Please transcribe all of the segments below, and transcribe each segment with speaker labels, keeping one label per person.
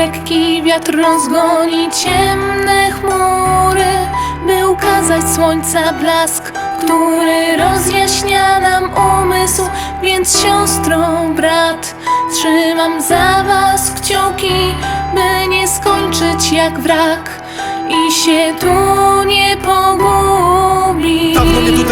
Speaker 1: lekki wiatr rozgoni ciemne chmury, by ukazać słońca blask, który rozjaśnia nam umysł. Więc siostro, brat, trzymam za was kciuki, by nie skończyć jak wrak i się tu nie pogubić.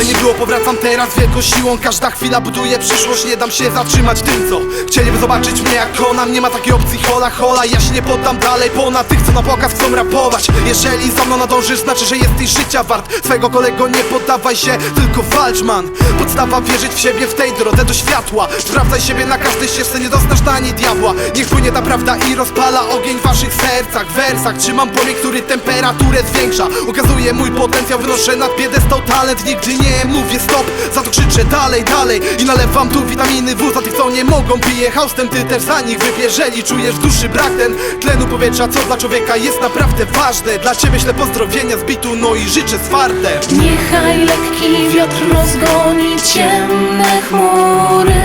Speaker 2: Nie było, powracam teraz wielką siłą. Każda chwila buduje przyszłość, nie dam się zatrzymać tym co Chcieliby zobaczyć mnie jak konam, nie ma takiej opcji hola hola Ja się nie poddam dalej ponad tych co na pokaz chcą rapować. Jeżeli za mną nadążysz, znaczy, że jesteś życia wart. Swego kolego nie poddawaj się, tylko walcz man. Podstawa wierzyć w siebie w tej drodze do światła. Sprawdzaj siebie na każdej ścieżce, nie doznasz ani diabła. Niech płynie ta prawda i rozpala ogień w waszych sercach. Wersach trzymam płomień, który temperaturę zwiększa. Ukazuję mój potencjał, wynoszę nad piedestał talent. Nigdy nie mówię stop, za to krzyczę dalej, dalej I nalewam tu witaminy W za tych co nie mogą Piję haustem, ty też za nich wyp Jeżeli czujesz w duszy brak ten tlenu powietrza Co dla człowieka jest naprawdę ważne Dla ciebie śle pozdrowienia z bitu, no i życzę zwarte
Speaker 1: Niechaj lekki wiatr rozgoni ciemne chmury,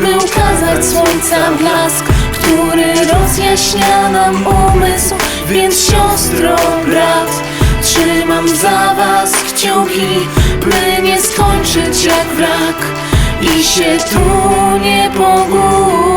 Speaker 1: by ukazać słońca blask, który rozjaśnia nam umysł. Więc siostro, brat, by nie skończyć jak wrak i się tu nie pogubić.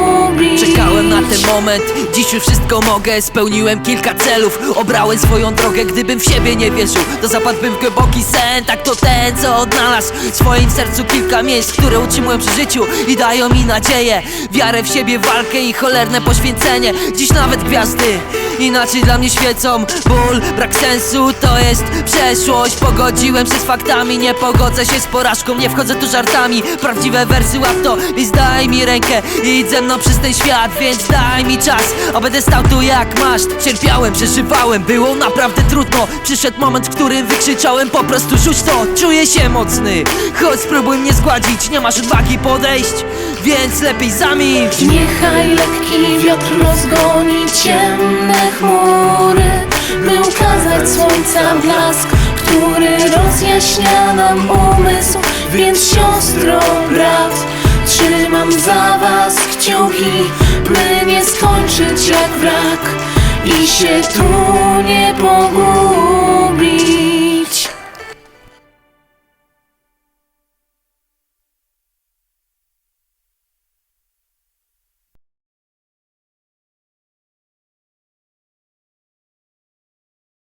Speaker 3: Czekałem na ten moment, dziś już wszystko mogę Spełniłem kilka celów, obrałem swoją drogę Gdybym w siebie nie wierzył, to zapadłbym w głęboki sen Tak to ten, co odnalazł w swoim sercu kilka miejsc Które utrzymują przy życiu i dają mi nadzieję. Wiarę w siebie, walkę i cholerne poświęcenie. Dziś nawet gwiazdy inaczej dla mnie świecą. Ból, brak sensu, to jest przeszłość. Pogodziłem się z faktami, nie pogodzę się z porażką. Nie wchodzę tu żartami, prawdziwe wersy łap to Więc daj mi rękę. I idź ze mną przez ten świat Więc daj mi czas, będę stał tu jak masz. Cierpiałem, przeżywałem, było naprawdę trudno. Przyszedł moment, w którym wykrzyczałem po prostu rzuć to. Czuję się mocny, chodź spróbuj mnie zgładzić. Nie masz odwagi podejść, więc lepiej zamilcz.
Speaker 1: Niechaj lekki wiatr rozgoni ciemne chmury, by ukazać słońca blask, który rozjaśnia nam umysł. Więc siostro, brat, trzymam za kciuki, by nie skończyć jak wrak i się tu nie pogubić.